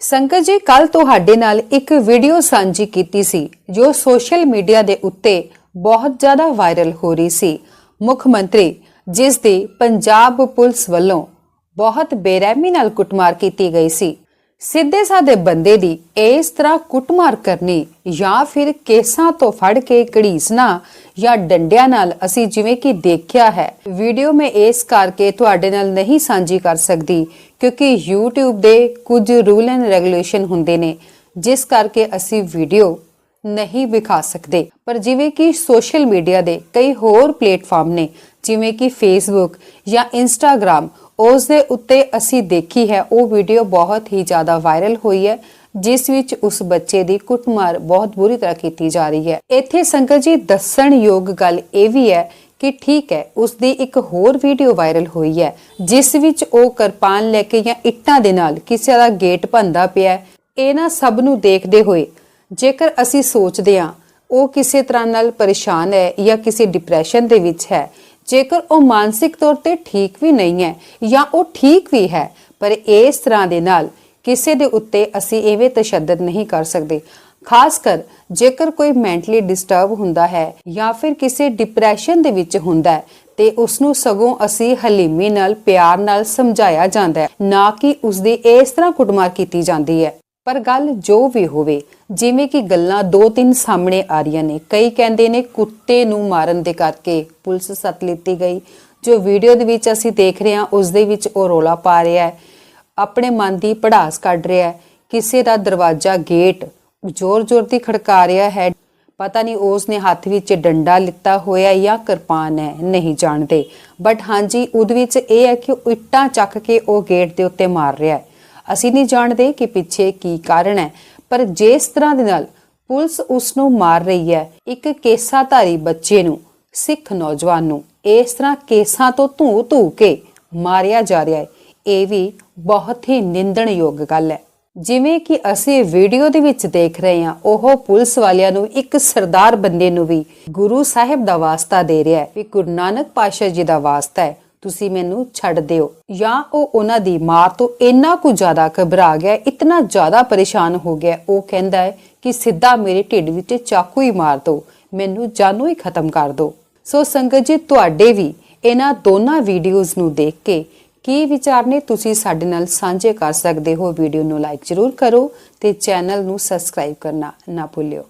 ਸੰਕਰ ਜੀ ਕੱਲ ਤੁਹਾਡੇ ਨਾਲ ਇੱਕ ਵੀਡੀਓ ਸਾਂਝੀ ਕੀਤੀ ਸੀ, ਜੋ ਸੋਸ਼ਲ ਮੀਡੀਆ ਦੇ ਉੱਤੇ ਬਹੁਤ ਜ਼ਿਆਦਾ ਵਾਇਰਲ ਹੋ ਰਹੀ ਸੀ। ਮੁੱਖ ਮੰਤਰੀ, ਜਿਸ ਦੀ ਪੰਜਾਬ ਪੁਲਿਸ ਵੱਲੋਂ ਬਹੁਤ ਬੇਰਹਿਮੀ ਨਾਲ ਕੁੱਟਮਾਰ ਕੀਤੀ ਗਈ ਸੀ। ਸਿੱਧੇ ਸਾਦੇ ਬੰਦੇ ਦੀ ਇਸ ਤਰ੍ਹਾਂ ਕੁੱਟਮਾਰ ਕਰਨੀ ਜਾਂ ਫਿਰ ਕੇਸਾਂ ਤੋਂ ਫੜ ਕੇ ਘੜੀਸਣਾ ਜਾਂ ਡੰਡਿਆਂ ਨਾਲ ਅਸੀਂ ਜਿਵੇਂ ਕਿ ਦੇਖਿਆ ਹੈ। ਵੀਡੀਓ ਮੈਂ ਇਸ ਕਰਕੇ ਤੁਹਾਡੇ ਨਾਲ ਨਹੀਂ ਸਾਂਝੀ ਕਰ ਸਕਦੀ ਕਿਉਂਕਿ YouTube ਦੇ ਕੁਝ ਰੂਲ ਐਂਡ ਰੈਗੂਲੇਸ਼ਨ ਹੁੰਦੇ ਨੇ, ਜਿਸ ਕਰਕੇ ਅਸੀਂ ਵੀਡੀਓ ਨਹੀਂ ਵਿਖਾ ਸਕਦੇ। ਪਰ ਜਿਵੇਂ ਕਿ ਸੋਸ਼ਲ ਮੀਡੀਆ ਦੇ ਕਈ ਹੋਰ ਪਲੇਟਫਾਰਮ ਨੇ, ਜਿਵੇਂ ਕਿ ਫੇਸਬੁੱਕ ਜਾਂ ਇੰਸਟਾਗ੍ਰam ਉਸ ਦੇ ਉੱਤੇ ਅਸੀਂ ਦੇਖੀ ਹੈ, ਉਹ ਵੀਡੀਓ ਬਹੁਤ ਹੀ ਜ਼ਿਆਦਾ ਵਾਇਰਲ ਹੋਈ ਹੈ, ਜਿਸ ਵਿੱਚ ਉਸ ਬੱਚੇ ਦੀ ਕੁੱਟਮਾਰ ਬਹੁਤ ਬੁਰੀ ਤਰ੍ਹਾਂ ਕੀਤੀ ਜਾ ਰਹੀ ਹੈ ਇੱਥੇ ਸੰਗਤ ਜੀ ਦੱਸਣ ਯੋਗ ਗੱਲ ਇਹ ਵੀ ਹੈ ਕਿ ਠੀਕ ਹੈ ਉਸ ਦੀ ਇੱਕ ਹੋਰ ਵੀਡੀਓ ਵਾਇਰਲ ਹੋਈ ਹੈ, ਜਿਸ ਵਿੱਚ ਉਹ ਕਿਰਪਾਨ ਲੈ ਕੇ ਜਾਂ ਇੱਟਾਂ ਦੇ ਨਾਲ ਕਿਸੇ ਦਾ ਗੇਟ ਭੰਦਾ ਪਿਆ ਹੈ। ਇਹਨਾਂ ਸਭ ਨੂੰ ਦੇਖਦੇ ਹੋਏ ਜੇਕਰ ਅਸੀਂ ਸੋਚਦੇ ਹਾਂ, ਉਹ ਕਿਸੇ ਤਰ੍ਹਾਂ ਨਾਲ ਪਰੇਸ਼ਾਨ ਹੈ ਜਾਂ ਕਿਸੇ ਡਿਪਰੈਸ਼ਨ ਦੇ ਵਿੱਚ ਹੈ ਜੇਕਰ ਉਹ ਮਾਨਸਿਕ ਤੌਰ ਤੇ ਠੀਕ ਵੀ ਨਹੀਂ ਹੈ ਜਾਂ ਉਹ ਠੀਕ ਵੀ ਹੈ, ਪਰ ਇਸ ਤਰ੍ਹਾਂ ਦੇ ਨਾਲ ਕਿਸੇ ਦੇ ਉੱਤੇ ਅਸੀਂ ਐਵੇਂ ਤਸ਼ੱਦਦ ਨਹੀਂ ਕਰ ਸਕਦੇ। ਖਾਸ ਕਰ ਜੇਕਰ ਕੋਈ ਮੈਂਟਲੀ ਡਿਸਟਰਬ ਹੁੰਦਾ ਹੈ ਜਾਂ ਫਿਰ ਕਿਸੇ ਡਿਪਰੈਸ਼ਨ ਦੇ ਵਿੱਚ ਹੁੰਦਾ ਹੈ, ਤੇ ਉਸ ਨੂੰ ਸਗੋਂ ਅਸੀਂ ਹਲੀਮੀ ਨਾਲ ਪਿਆਰ ਨਾਲ ਸਮਝਾਇਆ ਜਾਂਦਾ ਹੈ, ਨਾ ਕਿ ਉਸ ਦੀ ਇਸ ਤਰ੍ਹਾਂ ਕੁੱਟਮਾਰ ਕੀਤੀ ਜਾਂਦੀ ਹੈ। ਪਰ ਗੱਲ ਜੋ ਵੀ ਹੋਵੇ, ਜਿਵੇਂ ਕਿ ਗੱਲਾਂ ਦੋ ਤਿੰਨ ਸਾਹਮਣੇ ਆ ਰਹੀਆਂ ਨੇ, ਕਈ ਕਹਿੰਦੇ ਨੇ ਕੁੱਤੇ ਨੂੰ ਮਾਰਨ ਦੇ ਕਰਕੇ ਪੁਲਿਸ ਸੱਤ ਲਿੱਤੀ ਗਈ। ਜੋ ਵੀਡੀਓ ਦੇ ਵਿੱਚ ਅਸੀਂ ਦੇਖ ਰਹੇ ਹਾਂ, ਉਸ ਦੇ ਵਿੱਚ ਉਹ ਰੋਲਾ ਪਾ ਰਿਹਾ ਹੈ। ਆਪਣੇ ਮਨ ਦੀ ਪੜਾਸ ਕੱਢ ਰਿਹਾ ਹੈ। ਕਿਸੇ ਦਾ ਦਰਵਾਜ਼ਾ, ਗੇਟ ਜ਼ੋਰ-ਜ਼ੋਰ ਦੀ ਖੜਕਾ ਰਿਹਾ ਹੈ। ਪਤਾ ਨਹੀਂ ਉਸ ਨੇ ਹੱਥ ਵਿੱਚ ਡੰਡਾ ਲਿੱਤਾ ਹੋਇਆ ਜਾਂ ਕਿਰਪਾਨ ਹੈ, ਨਹੀਂ ਜਾਣਦੇ। ਬਟ ਹਾਂਜੀ, ਉਹਦੇ ਵਿੱਚ ਇਹ ਹੈ ਕਿ ਉਹ ਇੱਟਾਂ ਚੱਕ ਕੇ ਉਹ ਗੇਟ ਦੇ ਉੱਤੇ ਮਾਰ ਰਿਹਾ ਹੈ। ਅਸੀਂ ਨਹੀਂ ਜਾਣਦੇ ਕਿ ਪਿੱਛੇ ਕੀ ਕਾਰਨ ਹੈ, ਪਰ ਜਿਸ ਤਰ੍ਹਾਂ ਦੇ ਨਾਲ ਪੁਲਿਸ ਉਸ ਨੂੰ ਮਾਰ ਰਹੀ ਹੈ, ਇੱਕ ਕੇਸਾਧਾਰੀ ਬੱਚੇ ਨੂੰ, ਸਿੱਖ ਨੌਜਵਾਨ ਨੂੰ, ਇਸ ਤਰ੍ਹਾਂ ਕੇਸਾਂ ਤੋਂ ਧੂ ਧੂ ਕੇ ਮਾਰਿਆ ਜਾ ਰਿਹਾ ਹੈ, ਇਹ ਵੀ ਬਹੁਤ ਹੀ ਨਿੰਦਣਯੋਗ ਗੱਲ ਹੈ। ਜਿਵੇਂ ਕਿ ਅਸੀਂ ਵੀਡੀਓ ਦੇ ਵਿੱਚ ਦੇਖ ਰਹੇ ਹਾਂ, ਉਹ ਪੁਲਿਸ ਵਾਲਿਆਂ ਨੂੰ ਇੱਕ ਸਰਦਾਰ ਬੰਦੇ ਨੂੰ ਵੀ ਗੁਰੂ ਸਾਹਿਬ ਦਾ ਵਾਸਤਾ ਦੇ ਰਿਹਾ ਹੈ, ਵੀ ਗੁਰੂ ਨਾਨਕ ਪਾਸ਼ਾ ਜੀ ਦਾ ਵਾਸਤਾ ਹੈ। ਤੁਸੀਂ ਮੈਨੂੰ ਛੱਡ ਦਿਓ। ਜਾਂ ਉਹ ਉਹਨਾਂ ਦੀ ਮਾਰ ਤੋਂ ਇੰਨਾ ਕੁ ਜ਼ਿਆਦਾ ਘਬਰਾ ਗਿਆ, ਇਤਨਾ ਜ਼ਿਆਦਾ ਪਰੇਸ਼ਾਨ ਹੋ ਗਿਆ, ਉਹ ਕਹਿੰਦਾ ਹੈ ਕਿ ਸਿੱਧਾ ਮੇਰੇ ਢਿੱਡ ਵਿੱਚ ਚਾਕੂ ਹੀ ਮਾਰ ਦਿਓ, ਮੈਨੂੰ ਜਾਨੋਂ ਹੀ ਖਤਮ ਕਰ ਦਿਓ। ਸੋ ਸੰਗਤ ਜੀ, ਤੁਹਾਡੇ ਵੀ ਇਹਨਾਂ ਦੋਨਾਂ ਵੀਡੀਓਜ਼ ਨੂੰ ਦੇਖ ਕੇ ਕੀ ਵਿਚਾਰ ਨੇ, ਤੁਸੀਂ ਸਾਡੇ ਨਾਲ ਸਾਂਝੇ ਕਰ ਸਕਦੇ ਹੋ। ਵੀਡੀਓ ਨੂੰ ਲਾਈਕ ਜ਼ਰੂਰ ਕਰੋ ਤੇ ਚੈਨਲ ਨੂੰ ਸਬਸਕ੍ਰਾਈਬ ਕਰਨਾ ਨਾ ਭੁੱਲਿਓ।